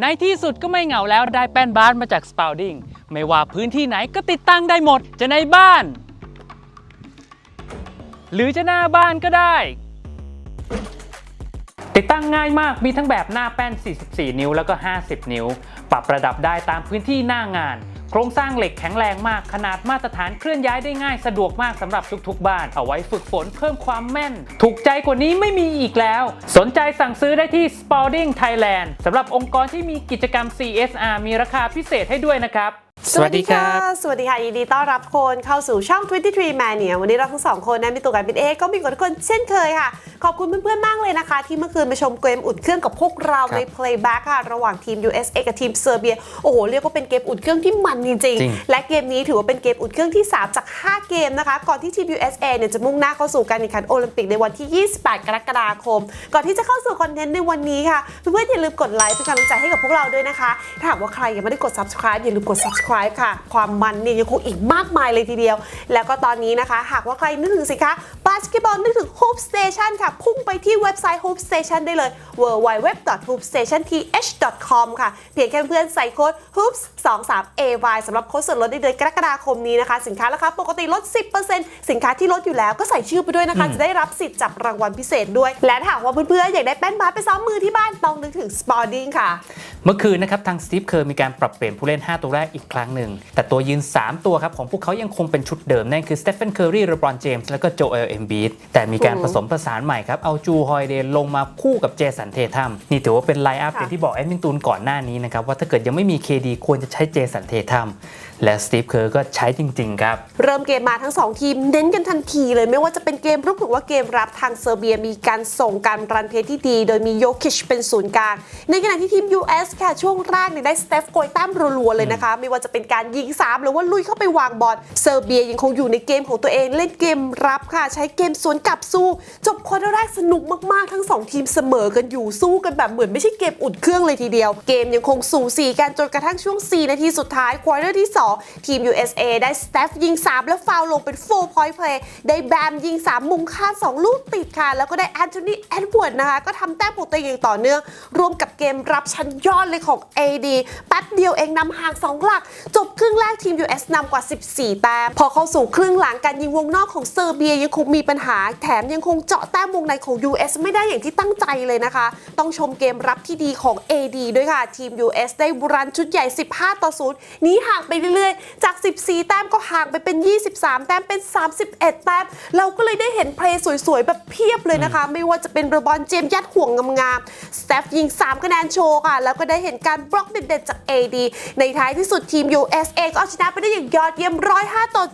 ในที่สุดก็ไม่เหงาแล้วได้แป้นบาสมาจากสปาวดิงไม่ว่าพื้นที่ไหนก็ติดตั้งได้หมด จะในบ้าน หรือจะหน้าบ้านก็ได้ ติดตั้งง่ายมากมีทั้งแบบหน้าแป้น 44 นิ้วแล้วก็ 50 นิ้ว ปรับระดับได้ตามพื้นที่หน้างาน โครงสร้างเหล็กแข็งแรงมาก ขนาดมาตรฐานเคลื่อนย้ายได้ง่ายสะดวกมากสำหรับทุกๆ บ้าน เอาไว้ฝึกฝนเพิ่มความแม่น ถูกใจกว่านี้ไม่มีอีกแล้ว สนใจสั่งซื้อได้ที่ Spalding Thailand สำหรับองค์กรที่มีกิจกรรม CSR มีราคาพิเศษให้ด้วยนะครับ สวัสดีค่ะยินดีต้อนรับคนเข้าสู่ช่อง 23 Mania วันนี้เราทั้งสองคนนะมีตัวกันเป็นเอก็มีกับทุกคนเช่นเคยค่ะ ขอบคุณเพื่อนๆ มากเลยนะคะ ที่เมื่อคืนไปชมเกมอุ่นเครื่องกับพวกเราครับใน Playback ค่ะ ระหว่างทีม USA กับทีมเซอร์เบีย โอ้โห เรียกว่าเป็นเกมอุ่นเครื่องที่มันจริงจริง ๆ และเกมนี้ถือว่าเป็นเกมอุ่นเครื่องที่ 3 จาก 5 เกมนะคะ ก่อนที่ทีม USA เนี่ยจะมุ่งหน้าเข้าสู่การแข่งขันโอลิมปิกในวันที่ 28 กรกฎาคม ก่อนที่จะเข้าสู่คอนเทนต์ในวันนี้ค่ะเพื่อนๆอย่าลืมกดไลค์เป็นกำลังใจให้กับพวกเราด้วยนะคะถ้าหากว่าใครยังไม่ได้กด subscribe อย่าลืมกด subscribe ค่ะ ความมันเนี่ยยังคงอีกมากมายเลยทีเดียว แล้วก็ตอนนี้นะคะ หากว่าใครนึกถึงสิคะบาสเกตบอลนึกถึง Hoop Station ค่ะ พุ่งไปที่เว็บไซต์ Hoop Station ได้เลย www.hoopstationth.com ค่ะ เพียงแค่เพื่อนใส่โค้ด hoops 2 3 ay สำหรับโค้ดส่วนลดในเดือนกรกฎาคมนี้นะคะ สินค้าราคาปกติลด 10%สินค้าที่ลดอยู่แล้วก็ใส่ชื่อไปด้วยนะคะ จะได้รับสิทธิ์จับรางวัลพิเศษด้วย และถ้าหากว่าเพื่อนๆอยากได้แป้นบาสไปซ้อมมือที่บ้านต้องนึกถึง Spalding ค่ะ เมื่อคืนนะครับทางสตีฟเคอร์มีการปรับเปลี่ยนผู้เล่น 5 ตัวแรกอีกครั้งหนึ่ง แต่ตัวยืน 3 ตัวครับของพวกเขายังคงเป็นชุดเดิม นั่นคือสเตฟ a นเคอร์รี r ร b รอนเจมส์แล้วก็โจเอลเอมบีดแต่มีการอืมผสมผสานใหม่ครับ เอาจูฮอยเดนลงมาคู่กับเจสันเททัมนี่ถือว่าเป็นไลน์อัพค่ะอย่างที่บอกแอดมินตูนก่อนหน้านี้นะครับว่าถ้าเกิดยังไม่มี KD ควรจะใช้เจสันเททัม และสตีฟเคอร์ก็ใช้จริง ๆ ครับ เริ่มเกมมาทั้ง 2 ทีมเน้นกันทันทีเลยไม่ว่าจะเป็นเกมรุกหรือว่าเกมรับทางเซอร์เบียมีการส่งการรันเพลย์ที่ดี โดยมีโยคิชเป็นศูนย์กลางในขณะที่ทีม US ค่ะช่วงแรกเนี่ยได้สเตฟโกยแต้มรัวๆเลยนะคะ ไม่ว่าจะเป็นการยิง 3 หรือว่าลุยเข้าไปวางบอลเซอร์เบียยังคงอยู่ในเกมของตัวเองเล่นเกมรับค่ะ ใช้เกมสวนกลับสู้ จบควอเตอร์แรกสนุกมากๆทั้ง 2 ทีมเสมอกันอยู่สู้กันแบบเหมือนไม่ใช่เกมอุ่นเครื่องเลยทีเดียว เกมยังคงสูสีกันจนกระทั่งช่วง 4 นาทีสุดท้ายควอเตอร์ที่2ทีม USA ได้สเตฟยิง 3 แล้วฟาวลงเป็น4 point play ได้แบมยิง 3 มุมคา2 ลูกติดค่ะ แล้วก็ได้แอนโทนีแอดเวิร์ดนะคะ ก็ทำแต้มของตัวเองอย่างต่อเนื่อง รวมกับเกมรับชั้นยอดเลยของ AD แป๊บเดียวเองนำห่าง 2 หลัก จบครึ่งแรกทีม US นำกว่า 14 แต้ม พอเข้าสู่ครึ่งหลังการยิงวงนอกของเซอร์เบียยังคงมีปัญหา แถมยังคงเจาะแต้มวงในของ US ไม่ได้อย่างที่ตั้งใจเลยนะคะ ต้องชมเกมรับที่ดีของ AD ด้วยค่ะทีม US ได้บุรันชุดใหญ่ 15 ต่อ 0 นี้ห่างไปเรื่อยๆ จาก 14 แต้มก็ห่างไปเป็น 23 แต้มเป็น 31 แต้ม เราก็เลยได้เห็นเพลย์สวยๆ แบบเพียบเลยนะคะ ไม่ว่าจะเป็นระบอนเจมส์ยัดห่วงงามๆสเตฟยิง 3 คะแนนโชว์ค่ะ แล้วก็ได้เห็นการบล็อกเด็ดๆจาก AD ในท้ายที่สุดทีม USA ก็เอาชนะไปได้อย่างยอดเยี่ยม 105 ต่อ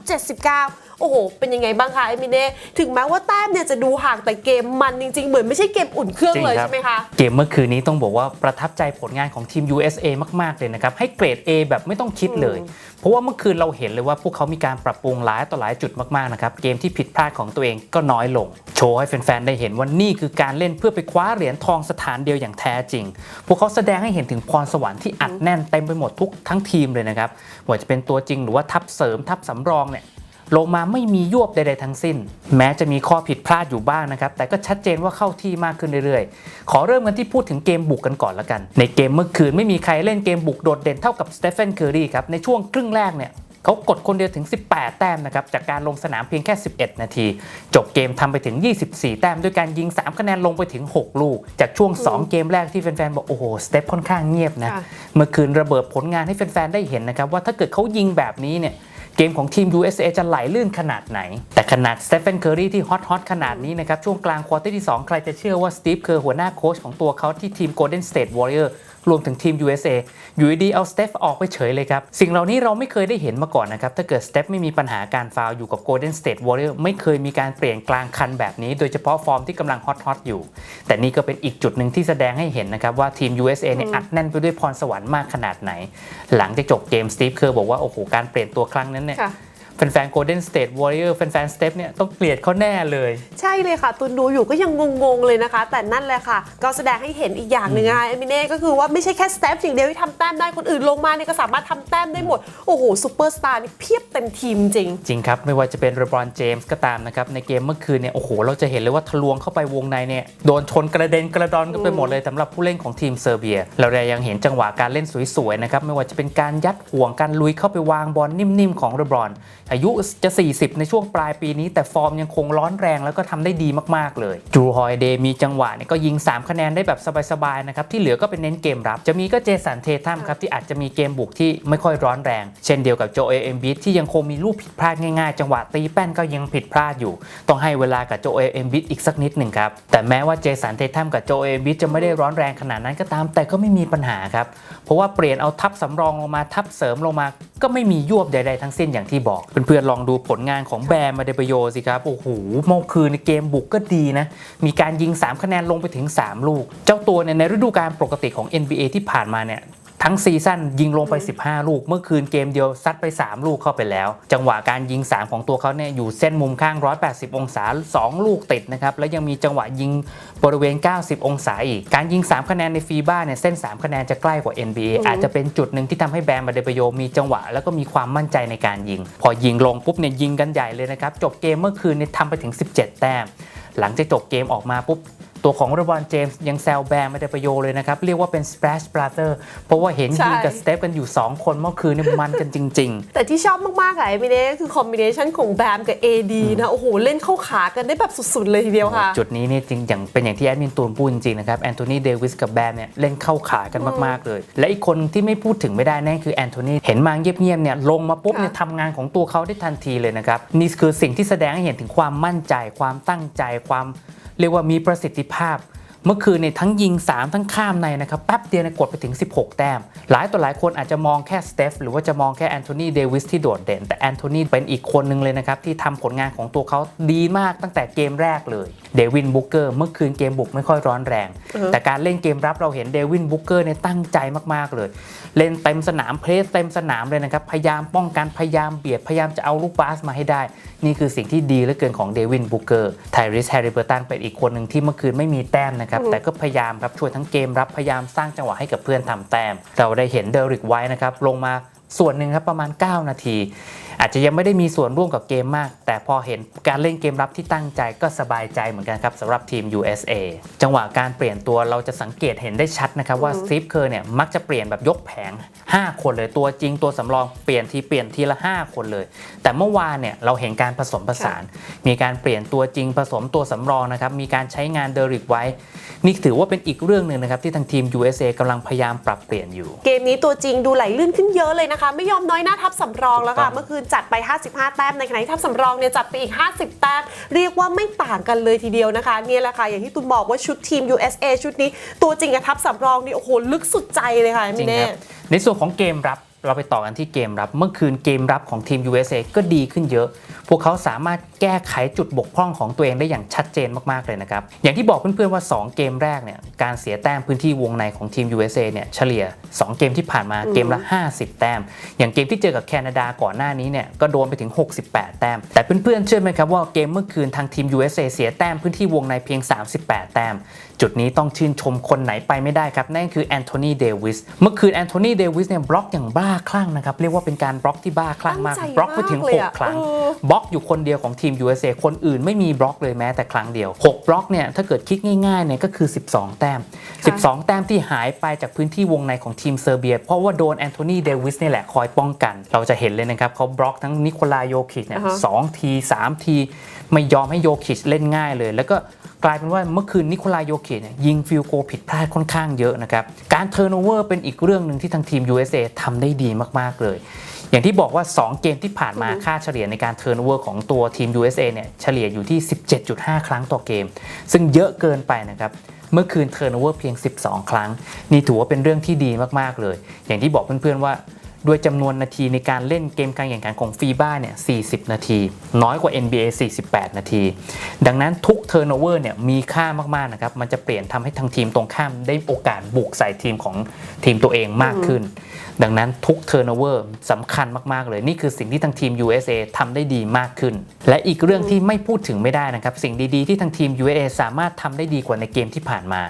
79 โอ้โห เป็นยังไงบ้างคะไอมิเน่ถึงแม้ว่าแต้มเนี่ยจะดูห่างแต่เกมมันจริง ๆ เหมือนไม่ใช่เกมอุ่นเครื่องเลยจริงครับใช่ไหมคะ เกมเมื่อคืนนี้ต้องบอกว่าประทับใจผลงานของทีม USA มากๆเลยนะครับให้เกรด A แบบไม่ต้องคิดเลย เพราะว่าเมื่อคืนเราเห็นเลยว่าพวกเขามีการปรับปรุงหลายต่อหลายจุดมากๆนะครับเกมที่ผิดพลาดของตัวเองก็น้อยลง โชว์ให้แฟนๆได้เห็นว่านี่คือการเล่นเพื่อไปคว้าเหรียญทองสถานเดียวอย่างแท้จริง พวกเขาแสดงให้เห็นถึงพรสวรรค์ที่อัดแน่นเต็มไปหมดทุกทั้งทีมเลยนะครับว่าจะเป็นตัวจริงหรือว่าทัพเสริมทัพสำรองเนี่ย ลงมาไม่มียวบใดๆทั้งสิ้น แม้จะมีข้อผิดพลาดอยู่บ้างนะครับ แต่ก็ชัดเจนว่าเข้าที่มากขึ้นเรื่อยๆ ขอเริ่มกันที่พูดถึงเกมบุกกันก่อนละกัน ในเกมเมื่อคืนไม่มีใครเล่นเกมบุกโดดเด่นเท่ากับสเตฟ a นเคอรีครับ ในช่วงครึ่งแรกเนี่ยเขากดคนเดียวถึง 18 แต้มนะครับ จากการลงสนามเพียงแค่ 11 นาที จบเกมทำไปถึง 24 แต้ม ด้วยการยิง 3 คะแนนลงไปถึง 6 ลูก จากช่วง 2 เกมแรกที่แฟนๆ บอก โอ้โห สเตฟค่อนข้างเงียบนะค่ะเมื่อคืนระเบิดผลงานให้แฟนๆ ได้เห็นนะครับ ว่าถ้าเกิดเขายิงแบบนี้เนี่ย เกมของทีม USA จะไหลลื่นขนาดไหน แต่ขนาดสเตฟานเคอรีที่ฮอตฮอตขนาดนี้นะครับ ช่วงกลางควอเตอร์ที่ 2 ใครจะเชื่อว่าสตีฟเคอร์หัวหน้าโค้ชของตัวเขาที่ทีม Golden State Warrior รวมถึงทีม USA อยู่ดีๆเอาสเตฟออกไปเฉยเลยครับ สิ่งเหล่านี้เราไม่เคยได้เห็นมาก่อนนะครับ ถ้าเกิดสเตฟไม่มีปัญหาการฟาวล์อยู่กับ Golden State Warrior ไม่เคยมีการเปลี่ยนกลางคันแบบนี้ โดยเฉพาะฟอร์มที่กำลังฮอตฮอตอยู่ แต่นี่ก็เป็นอีกจุดหนึ่งที่แสดงให้เห็นนะครับว่าทีม USA เนี่ยอัดแน่นไปด้วยพรสวรรค์มากขนาดไหน หลังจากจบเกมสตีฟเคอร์บอกว่าโอ้โหการเปลี่ยนตัวครั้งนั้นเนี่ยค่ะ แแฟนๆ Golden State Warrior แฟนๆ Steph เนี่ยต้องเกลียดเขาแน่เลย ใช่เลยค่ะ ตุนดูอยู่ก็ยังงงๆ เลยนะคะ แต่นั่นแหละค่ะ ก็แสดงให้เห็นอีกอย่างหนึ่งนะคะเอมิเน่ก็คือว่าไม่ใช่แค่สเตปอย่างเดียวที่ทำแต้มได้คนอื่นลงมาเนี่ยก็สามารถทำแต้มได้หมด โอ้โหซูเปอร์สตาร์นี่เพียบเต็มทีมจริง จริงครับ ไม่ว่าจะเป็นเรบรอนเจมส์ก็ตามนะครับ ในเกมเมื่อคืนเนี่ยโอ้โห เราจะเห็นเลยว่าทะลวงเข้าไปวงในเนี่ยโดนชนกระเด็นกระดอนกันไปหมดเลยสำหรับผู้เล่นของทีมเซอร์เบีย เราได้ยังเห็นจังหวะการเล่นสวยๆนะครับไม่ว่าจะเป็นการยัดห่วงการลุยเข้าไปวางบอลนิ่มๆของเรบรอนอายุจะ 40 ในช่วงปลายปีนี้ แต่ฟอร์มยังคงร้อนแรงแล้วก็ทำได้ดีมากๆเลย จูฮอยเดย์มีจังหวะเนี่ยก็ยิง 3 คะแนนได้แบบสบายๆนะครับที่เหลือก็เป็นเน้นเกมรับ จะมีก็เจสันเททัมครับที่อาจจะมีเกมบุกที่ไม่ค่อยร้อนแรง เช่นเดียวกับโจเอเอ็มบิที่ยังคงมีลูกผิดพลาดง่ายๆ จังหวะตีแป้นก็ยังผิดพลาดอยู่ ต้องให้เวลากับโจเอเอ็มบิอีกสักนิดหนึ่งครับแต่แม้ว่าเจสันเททัมกับโจเอเอ็มบิจะไม่ได้ร้อนแรงขนาดนั้นก็ตาม แต่ก็ไม่มีปัญหาครับเพราะว่าเปลี่ยนเอาทัพสำรองลงมาทัพเสริมลงมา ก็ไม่มียวบใดๆทั้งสิ้นอย่างที่บอกเพื่อนๆลองดูผลงานของแบร์มาเดเบโยสิครับ โอ้โหเมื่อคืนในเกมบุกก็ดีนะ มีการยิง 3 คะแนนลงไปถึง 3 ลูก เจ้าตัวเนี่ยในฤดูกาลปกติของ NBA ที่ผ่านมาเนี่ย ทั้งซีซั่นยิงลงไป 15 ลูก เมื่อคืนเกมเดียวซัดไป 3 ลูกเข้าไปแล้ว จังหวะการยิง 3 ของตัวเขาเนี่ยอยู่เส้นมุมข้าง 180 องศา 2 ลูกติดนะครับแล้วยังมีจังหวะยิงบริเวณ 90 องศาอีก การยิง 3 คะแนนในฟีบ้าเนี่ยเส้น 3 คะแนนจะใกล้กว่า NBA อาจจะเป็นจุดหนึ่งที่ทำให้แบรนด์มาเดเบโยมีจังหวะ แล้วก็มีความมั่นใจในการยิง พอยิงลงปุ๊บเนี่ยยิงกันใหญ่เลยนะครับจบเกมเมื่อคืนเนี่ยทำไปถึง 17 แต้มหลังจากจบเกมออกมาปุ๊บ ตัวของเรบรอนเจมส์ยังแซวแบร์มาเดเปโยเลยนะครับ เรียกว่าเป็น splash brother เพราะว่าเห็นใช่ ยิงกับสเตฟกันอยู่ 2 คนเมื่อคืนเนี่ยมันกันจริง แต่ที่ชอบมากๆอะเอมิเน่ก็คือคอมบิเนชันของแบมกับ AD นะ โอ้โห เล่นเข้าขากันได้แบบสุด ๆ เลยทีเดียวค่ะ ๆ จุดนี้เนี่ยจริงอย่างเป็นอย่างที่แอดมินตูนพูดจริงๆนะครับแอนโทนีเดวิสกับแบร์เนี่ยเล่นเข้าขากันมากๆเลย และอีกคนที่ไม่พูดถึงไม่ได้นั่นคือแอนโทนีเห็นมาเงียบๆเนี่ยลงมาปุ๊บเนี่ยค่ะ ทำงานของตัวเขาได้ทันทีเลยนะครับนี่คือสิ่งที่แสดงให้เห็นถึงความมั่นใจ ความตั้งใจความ เรียกว่ามีประสิทธิภาพ เมื่อคืนเนี่ยทั้งยิง 3 ทั้งข้ามในนะครับแป๊บเดียวเนี่ยกดไปถึง 16 แต้ม หลายต่อหลายคนอาจจะมองแค่สเตฟหรือว่าจะมองแค่แอนโทนีเดวิสที่โดดเด่น แต่แอนโทนีเป็นอีกคนหนึ่งเลยนะครับ ที่ทำผลงานของตัวเขาดีมากตั้งแต่เกมแรกเลยเดวินบุกเกอร์เมื่อคืนเกมบุกไม่ค่อยร้อนแรงอือฮะแต่การเล่นเกมรับเราเห็นเดวินบุกเกอร์เนี่ยตั้งใจมากๆเลย เล่นเต็มสนามเพรสเต็มสนามเลยนะครับพยายามป้องกันพยายามเบียดพยายามจะเอาลูกบาสมาให้ได้ นี่คือสิ่งที่ดีเหลือเกินของเดวินบุกเกอร์ไทริสแฮร์ริเบอร์ตันเป็นอีกคนหนึ่งที่เมื่อคืนไม่มีแต้มนะครับแต่ก็พยายามครับช่วยทั้งเกมรับพยายามสร้างจังหวะให้กับเพื่อนทำแต้ม เราได้เห็นเดริกไว้นะครับลงมาส่วนหนึ่งครับประมาณ 9 นาที อาจจะยังไม่ได้มีส่วนร่วมกับเกมมาก แต่พอเห็นการเล่นเกมรับที่ตั้งใจก็สบายใจเหมือนกันครับสำหรับทีม USA จังหวะการเปลี่ยนตัวเราจะสังเกตเห็นได้ชัดนะครับว่าสตีฟเคอร์เนี่ยมักจะเปลี่ยนแบบยกแผง 5 คนเลยตัวจริงตัวสำรองเปลี่ยนทีเปลี่ยนทีละ 5 คนเลย แต่เมื่อวานเนี่ยเราเห็นการผสมผสาน มีการเปลี่ยนตัวจริงผสมตัวสำรองนะครับมีการใช้งานเดริกไว้ นี่ถือว่าเป็นอีกเรื่องหนึ่งนะครับที่ทางทีม USA กำลังพยายามปรับเปลี่ยนอยู่ เกมนี้ตัวจริงดูไหลลื่นขึ้นเยอะเลยนะคะ ไม่ยอมน้อยหน้าทัพสำรองแล้วค่ะถูกต้องเมื่อคืนจัดไป 55 แต้มในขณะที่ทัพสำรองเนี่ยจัดไปอีก 50 แต้มเรียกว่าไม่ต่างกันเลยทีเดียวนะคะเนี่ยแหละค่ะอย่างที่ตุนบอกว่าชุดทีม USA ชุดนี้ ตัวจริงกับทัพสำรองนี่โอ้โหลึกสุดใจเลยค่ะจมิริงเน่ครับในส่วนของเกมรับเราไปต่อกันที่เกมรับ เมื่อคืนเกมรับของทีม USA ก็ดีขึ้นเยอะ พวกเขาสามารถแก้ไขจุดบกพร่องของตัวเองได้อย่างชัดเจนมากๆเลยนะครับ อย่างที่บอกเพื่อนๆว่า 2 เกมแรกเนี่ย การเสียแต้มพื้นที่วงในของทีม USA เนี่ยเฉลี่ย 2 เกมที่ผ่านมาเกมละ 50 แต้ม อย่างเกมที่เจอกับแคนาดาก่อนหน้านี้เนี่ยก็โดนไปถึง 68 แต้ม แต่เพื่อนๆเชื่อไหมครับว่าเกมเมื่อคืนทางทีม USA เสียแต้มพื้นที่วงในเพียง 38 แต้ม จุดนี้ต้องชื่นชมคนไหนไปไม่ได้ครับ นั่นคือแอนโทนีเดวิสเมื่อคืนแอนโทนีเดวิสเนี่ยบล็อกอย่างบ้าคลั่งนะครับ เรียกว่าเป็นการบล็อกที่บ้าคลั่งมากตั้งใจบล็อกไปถึงมากเลยอะ6ครั้งเออบล็อกอยู่คนเดียวของทีม USA คนอื่นไม่มีบล็อกเลยแม้แต่ครั้งเดียว 6 บล็อกเนี่ยถ้าเกิดคิดง่ายๆเนี่ยก็คือ 12 แต้ม 12 แต้มที่หายไปจากพื้นที่วงในของทีมเซอร์เบีย เพราะว่าโดนแอนโทนีเดวิสนี่แหละคอยป้องกัน เราจะเห็นเลยนะครับเขาบล็อกทั้งนิโคลาโยคิชเนี่ยอ่าฮะสองทีสามทีไม่ยอมให้โยคิชเล่นง่ายเลย แล้วก็ กลายเป็นว่าเมื่อคืนนิโคลาโยคิชเนี่ยยิงฟิลโกผิดพลาดค่อนข้างเยอะนะครับการเทอร์โนเวอร์เป็นอีกเรื่องหนึ่งที่ทางทีม USA ทำได้ดีมากๆเลย อย่างที่บอกว่า 2 เกมที่ผ่านมาค่าเฉลี่ยในการเทอร์โนเวอร์ของตัวทีม USA เนี่ยเฉลี่ยอยู่ที่ 17.5 ครั้งต่อเกม ซึ่งเยอะเกินไปนะครับเมื่อคืนเทอร์โนเวอร์เพียง 12 ครั้ง นี่ถือว่าเป็นเรื่องที่ดีมากๆเลย อย่างที่บอกเพื่อนๆว่า ด้วยจำนวนนาทีในการเล่นเกมการแข่งขันของฟีบ้าเนี่ย 40 นาที น้อยกว่า NBA 48 นาที ดังนั้นทุกเทอร์โนเวอร์เนี่ยมีค่ามาก ๆ นะครับ มันจะเปลี่ยนทำให้ทางทีมตรงข้ามได้โอกาสบุกใส่ทีมของทีมตัวเองมากขึ้น ดังนั้นทุกเทอร์โนเวอร์สำคัญมาก ๆ เลย นี่คือสิ่งที่ทางทีม USA ทำได้ดีมากขึ้น และอีกเรื่องที่ไม่พูดถึงไม่ได้นะครับ สิ่งดี ๆ ที่ทางทีม USA สามารถทำได้ดีกว่าในเกมที่ผ่านมา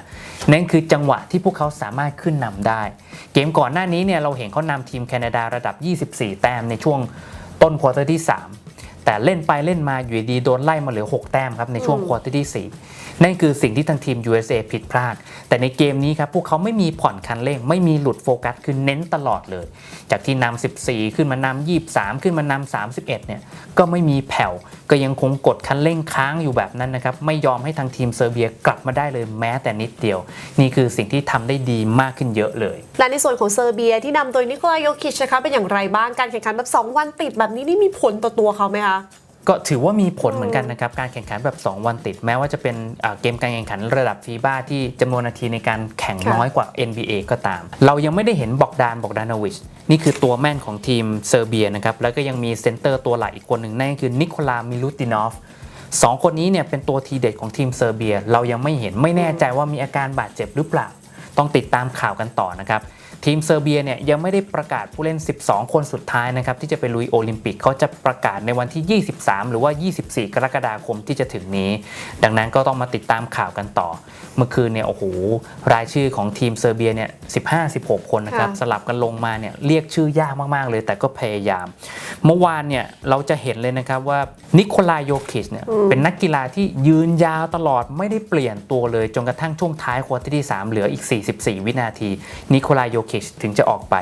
นั่นคือจังหวะที่พวกเขาสามารถขึ้นนำได้ เกมก่อนหน้านี้เนี่ยเราเห็นเขานำทีมแคนาดาระดับ 24 แต้มในช่วงต้นควอเตอร์ที่ 3 แต่เล่นไปเล่นมาอยู่ดีๆโดนไล่มาเหลือ 6 แต้มครับในช่วงควอเตอร์ที่4นั่นคือสิ่งที่ทางทีม USA ผิดพลาด แต่ในเกมนี้ครับพวกเขาไม่มีผ่อนคันเร่ง ไม่มีหลุดโฟกัสคือเน้นตลอดเลย จากที่นำ14 ขึ้นมานำ23 ขึ้นมานำ31 เนี่ยก็ไม่มีแผ่วก็ยังคงกดคันเร่งค้างอยู่แบบนั้นนะครับไม่ยอมให้ทางทีมเซอร์เบียกลับมาได้เลยแม้แต่นิดเดียว นี่คือสิ่งที่ทำได้ดีมากขึ้นเยอะเลย และในส่วนของเซอร์เบียที่นำโดยนิโคลายโยคิชนะคะเป็นอย่างไรบ้างการแข่งขันแบบ2วันติดแบบนี้นี่มีผลต่อตัวเขาไหมคะก็ถือว่ามีผลเหมือนกันนะครับ การแข่งขันแบบ 2 วันติด แม้ว่าจะเป็นอ่าเกมการแข่งขันระดับฟีบ้าที่จำนวนนาทีในการแข่งค่ะน้อยกว่า NBA ก็ตาม เรายังไม่ได้เห็นบอกดานบอกดานวิช นี่คือตัวแม่นของทีมเซอร์เบียนะครับ แล้วก็ยังมีเซนเตอร์ตัวหลักอีกคนหนึ่งนั่นก็คือนิโคลามิลุตินอฟสองคนนี้เนี่ยเป็นตัวทีเด็ดของทีมเซอร์เบีย เรายังไม่เห็นไม่แน่ใจว่ามีอาการบาดเจ็บหรือเปล่า ต้องติดตามข่าวกันต่อนะครับ ทีมเซอร์เบียเนี่ยยังไม่ได้ประกาศผู้เล่น 12 คนสุดท้ายนะครับที่จะไปลุยโอลิมปิกเขาจะประกาศในวันที่ 23 หรือว่า 24 กรกฎาคมที่จะถึงนี้ ดังนั้นก็ต้องมาติดตามข่าวกันต่อ เมื่อคืนเนี่ยโอ้โหรายชื่อของทีมเซอร์เบียเนี่ย 15-16 คนนะครับค่ะสลับกันลงมาเนี่ยเรียกชื่อยากมาก ๆ เลย แต่ก็พยายาม เมื่อวานเนี่ยเราจะเห็นเลยนะครับว่านิโคลายโยคิชเนี่ยเป็นนักกีฬาที่ยืนยาวตลอดไม่ได้เปลี่ยนตัวเลยจนกระทั่งช่วงท้ายควอเตอร์ที่ 3 เหลืออีก 44 วินาทีนิโคลายโยคิชถึงจะออกไป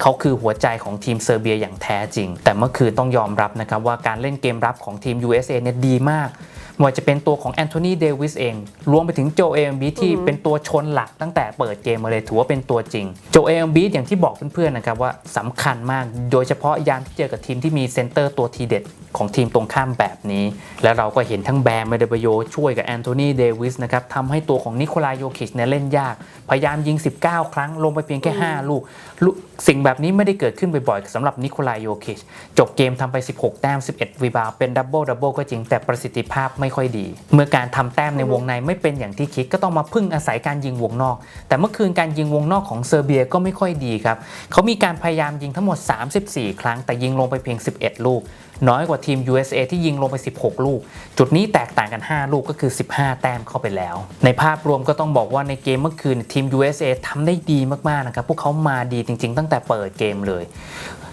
เขาคือหัวใจของทีมเซอร์เบียอย่างแท้จริง แต่เมื่อคืนต้องยอมรับนะครับว่าการเล่นเกมรับของทีม USA เนี่ยดีมาก ไม่ว่าจะเป็นตัวของแอนโทนีเดวิสเอง รวมไปถึงโจเอมบีที่เป็นตัวชนหลักตั้งแต่เปิดเกมมาเลยถือว่าเป็นตัวจริง โจเอมบีอย่างที่บอกเพื่อนๆนะครับว่าสำคัญมาก โดยเฉพาะยามที่เจอกับทีมที่มีเซนเตอร์ตัวทีเด็ดของทีมตรงข้ามแบบนี้ และเราก็เห็นทั้งแบมเมเดบโยช่วยกับแอนโทนีเดวิสนะครับทำให้ตัวของนิโคลายโยคิชเนี่ยเล่นยาก พยายามยิง 19 ครั้งลงไปเพียงแค่ 5 ลูกลูก สิ่งแบบนี้ไม่ได้เกิดขึ้นบ่อยๆสำหรับนิโคลายโยคิช จบเกมทำไป 16 แต้ม 11 รีบาวเป็นดับเบิลดับเบิลก็จริงแต่ประสิทธิภาพไม่ค่อยดี เมื่อการทำแต้มในวงในไม่เป็นอย่างที่คิดก็ต้องมาพึ่งอาศัยการยิงวงนอก แต่เมื่อคืนการยิงวงนอกของเซอร์เบียก็ไม่ค่อยดีครับ เขามีการพยายามยิงทั้งหมด 34 ครั้งแต่ยิงลงไปเพียง 11 ลูก น้อยกว่าทีม USA ที่ยิงลงไป 16 ลูก จุดนี้แตกต่างกัน 5 ลูกก็คือ 15 แต้มเข้าไปแล้ว ในภาพรวมก็ต้องบอกว่าในเกมเมื่อคืนทีม USA ทำได้ดีมากๆนะครับพวกเขามาดีจริง ๆ ตั้งแต่เปิดเกมเลย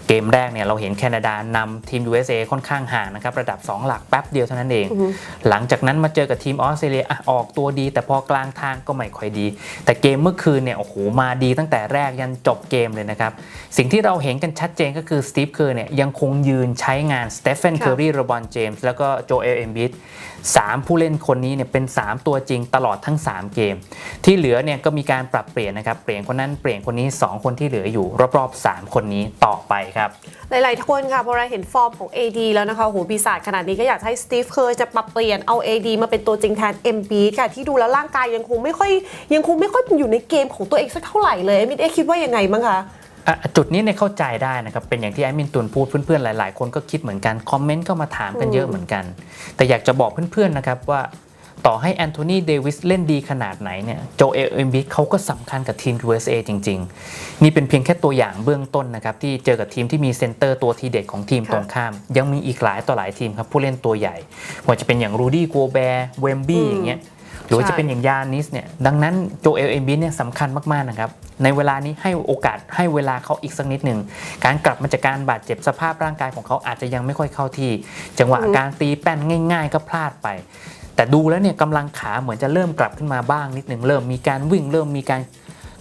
เกมแรกเนี่ยเราเห็นแคนาดานำทีม USA ค่อนข้างห่างนะครับระดับ 2 หลักแป๊บเดียวเท่านั้นเอง หลังจากนั้นมาเจอกับทีมออสเตรเลียอะออกตัวดี แต่พอกลางทางก็ไม่ค่อยดี แต่เกมเมื่อคืนเนี่ยโอ้โหมาดีตั้งแต่แรกยันจบเกมเลยนะครับ สิ่งที่เราเห็นกันชัดเจนก็คือสตีฟเคอร์เนี่ยยังคงยืนใช้งานสเตฟ n นเคอรี r รบอนเจมส์แล้วก็โจเอลเอมบิดสามผู้เล่นคนนี้เนี่ยเป็น 3 ตัวจริงตลอดทั้ง 3 เกม ที่เหลือเนี่ยก็มีการปรับเปลี่ยนนะครับเปลี่ยนคนนั้นเปลี่ยนคนนี้ 2 คนที่เหลืออยู่รอบๆ 3 คนนี้ต่อไปครับหลายๆคนค่ะพอเราเห็นฟอร์มของ AD แล้วนะคะโหปีศาจขนาดนี้ก็อยากให้สตีฟเคอร์จะปรับเปลี่ยนเอา AD มาเป็นตัวจริงแทน MB ค่ะที่ดูแล้วร่างกายยังคงไม่ค่อยยังคงไม่ค่อยอยู่ในเกมของตัวเองสักเท่าไหร่เลยมินเอคิดว่ายังไงมั้งคะ จุดนี้เนี่ยเข้าใจได้นะครับเป็นอย่างที่แอดมินตุนพูดเพื่อนๆหลาย ๆ คนก็คิดเหมือนกันคอมเมนต์ก็มาถามกันเยอะเหมือนกัน แต่อยากจะบอกเพื่อนๆนะครับว่าต่อให้แอนโทนีเดวิสเล่นดีขนาดไหนเนี่ยโจเอลเอมบิเขาก็สำคัญกับทีม USA จริง ๆ นี่เป็นเพียงแค่ตัวอย่างเบื้องต้นนะครับ ที่เจอกับทีมที่มีเซนเตอร์ตัวทีเด็ดของทีมค่ะตรงข้าม ยังมีอีกหลายต่อหลายทีมครับ ผู้เล่นตัวใหญ่ว่าจะเป็นอย่างรูดี้โกแบร์เวมบี้อย่างเงี้ย หรือว่าจะเป็นอย่างยานิสเนี่ยดังนั้นโจเอลเอมบิเนี่ยสำคัญมากๆนะครับในเวลานี้ให้โอกาสให้เวลาเขาอีกสักนิดหนึ่งการกลับมาจากการบาดเจ็บสภาพร่างกายของเขาอาจจะยังไม่ค่อยเข้าที่ จังหวะการตีแป้นง่าย ๆ ก็พลาดไป แต่ดูแล้วเนี่ยกำลังขาเหมือนจะเริ่มกลับขึ้นมาบ้างนิดหนึ่งเริ่มมีการวิ่งเริ่มมีการ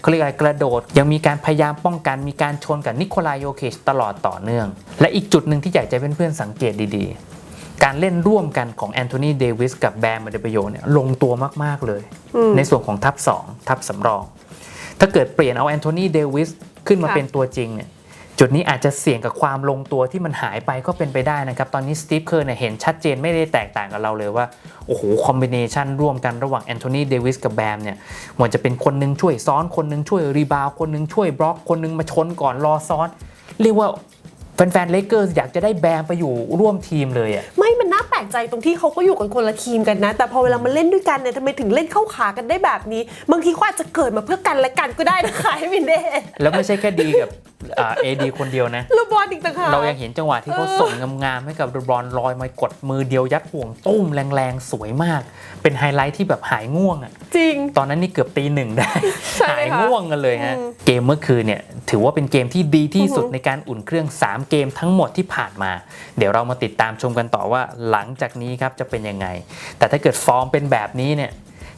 เขาเรียกอะไรกระโดด ยังมีการพยายามป้องกัน มีการชนกับนิโคลายโยเคชตลอดต่อเนื่อง และอีกจุดหนึ่งที่อยากจะให้เพื่อนๆสังเกตดีๆ การเล่นร่วมกันของแอนโทนีเดวิสกับแบมเดเบโยเนี่ยลงตัวมาก ๆ เลย ในส่วนของทัพ2ทัพสำรอง ถ้าเกิดเปลี่ยนเอาแอนโทนีเดวิสขึ้นมาค่ะเป็นตัวจริงเนี่ยจุดนี้อาจจะเสี่ยงกับความลงตัวที่มันหายไปก็เป็นไปได้นะครับ ตอนนี้สตีฟเคอร์เนี่ยเห็นชัดเจนไม่ได้แตกต่างกับเราเลยว่า โอ้โห คอมบิเนชันร่วมกันระหว่างแอนโทนีเดวิสกับแบมเนี่ยมันจะเป็นคนหนึงช่วยซ้อนคนหนึงช่วยรีบาวด์คนหนึงช่วยบล็อกคนหนึงมาชนก่อนรอซ้อน เรียกว่า แฟนๆเลเกอร์อยากจะได้แบมไปอยู่ร่วมทีมเลยอะ ไม่ มันน่าแปลกใจตรงที่เขาก็อยู่กันคนละทีมกันนะ แต่พอเวลามาเล่นด้วยกันเนี่ยทำไมถึงเล่นเข้าขากันได้แบบนี้ บางทีเขาอาจจะเกิดมาเพื่อกันและกันก็ได้นะคะให้มินเด แล้วไม่ใช่แค่ดีกับ เอดีคนเดียวนะลูกบอลอีกต่างหากเรายังเห็นจังหวะที่เขาเออส่งงามๆให้กับเดบรอนลอยมากดมือเดียวยัดห่วงตุ้มแรงๆ สวยมาก เป็นไฮไลท์ที่แบบหายง่วงอะจริง ตอนนั้นนี่เกือบตีหนึ่งได้ใช่หายค่ะง่วงกันเลยฮะอืมเกมเมื่อคืนเนี่ยถือว่าเป็นเกมที่ดีที่สุดอือหือในการอุ่นเครื่อง 3 เกมทั้งหมดที่ผ่านมา เดี๋ยวเรามาติดตามชมกันต่อว่าหลังจากนี้ครับจะเป็นยังไง แต่ถ้าเกิดฟอร์มเป็นแบบนี้เนี่ย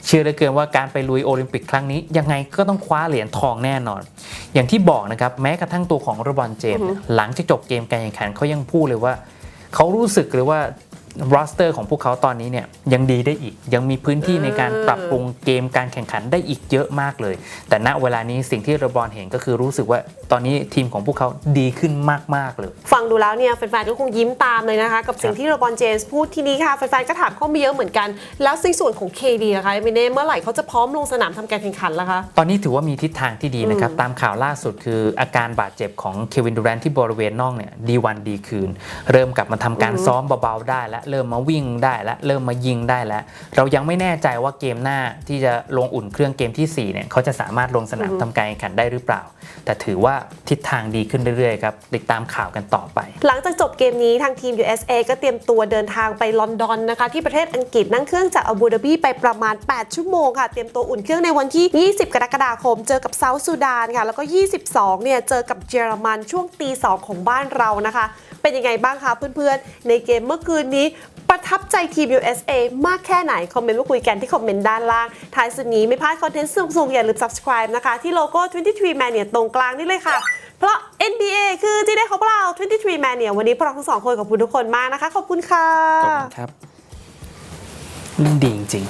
เชื่อเหลือเกินว่าการไปลุยโอลิมปิกครั้งนี้ ยังไงก็ต้องคว้าเหรียญทองแน่นอน อย่างที่บอกนะครับแม้กระทั่งตัวของโรบอนเจมส์เนี่ยหลังจากจบเกมการแข่งขันเขายังพูดเลยว่าเขารู้สึกเลยว่า รอสเตอร์ของพวกเขาตอนนี้เนี่ยยังดีได้อีก ยังมีพื้นที่ในการปรับปรุงเกมการแข่งขันได้อีกเยอะมากเลย แต่ณเวลานี้สิ่งที่เรบอนเห็นก็คือรู้สึกว่าตอนนี้ทีมของพวกเขาดีขึ้นมาก ๆ เลย ฟังดูแล้วเนี่ยแฟนๆก็คงยิ้มตามเลยนะคะ กับสิ่งที่โรบอนเจมส์พูดทีนี้ค่ะแฟนๆก็ถามเข้ามาเยอะเหมือนกัน แล้วในส่วนของ KD นะคะมินเน่เมื่อไหร่เขาจะพร้อมลงสนามทำการแข่งขันล่ะคะตอนนี้ถือว่ามีทิศทางที่ดีนะครับตามข่าวล่าสุดคืออาการบาดเจ็บของเควินดูแรนที่บริเวณน่องเนี่ยดีวันดีคืน เริ่มกลับมาทำการซ้อมเบาๆได้และเริ่มมาวิ่งได้และเริ่มมายิงได้แล้ว เรายังไม่แน่ใจว่าเกมหน้าที่จะลงอุ่นเครื่องเกมทีสี่4เนี่ยเขาจะสามารถลงสนามทำการแข่งขันได้หรือเปล่า แต่ถือว่าทิศทางดีขึ้นเรื่อยๆครับติดตามข่าวกันต่อไป หลังจากจบเกมนี้ทางทีม USA ก็เตรียมตัวเดินทางไปลอนดอนนะคะที่ประเทศอังกฤษนั่งเครื่องจากอาบูดาบีไปประมาณ 8 ชั่วโมงค่ะเตรียมตัวอุ่นเครื่องในวันที่ 20 กรกฎาคม เจอกับเซาท์ซูดานค่ะแล้วก็ 22 เนี่ยเจอกับเยอรมันช่วงตี 2 ของบ้านเรานะคะ เป็นยังไงบ้างคะเพื่อนๆ ในเกมเมื่อคืนนี้ ประทับใจทีม USA มากแค่ไหน คอมเมนต์มาคุยกันที่คอมเมนต์ด้านล่าง ท้ายสุดนี้ไม่พลาดคอนเทนต์สูงๆ อย่าลืม subscribe นะคะ ที่โลโก้ 23 Man เนี่ยตรงกลางนี่เลยค่ะ เพราะ NBA คือที่ได้ของเรา 23 Man เนี่ยวันนี้พวกเราทั้งสองคนขอบคุณทุกคนมากนะคะ ขอบคุณค่ะขอบคุณครับเล่นดีจริง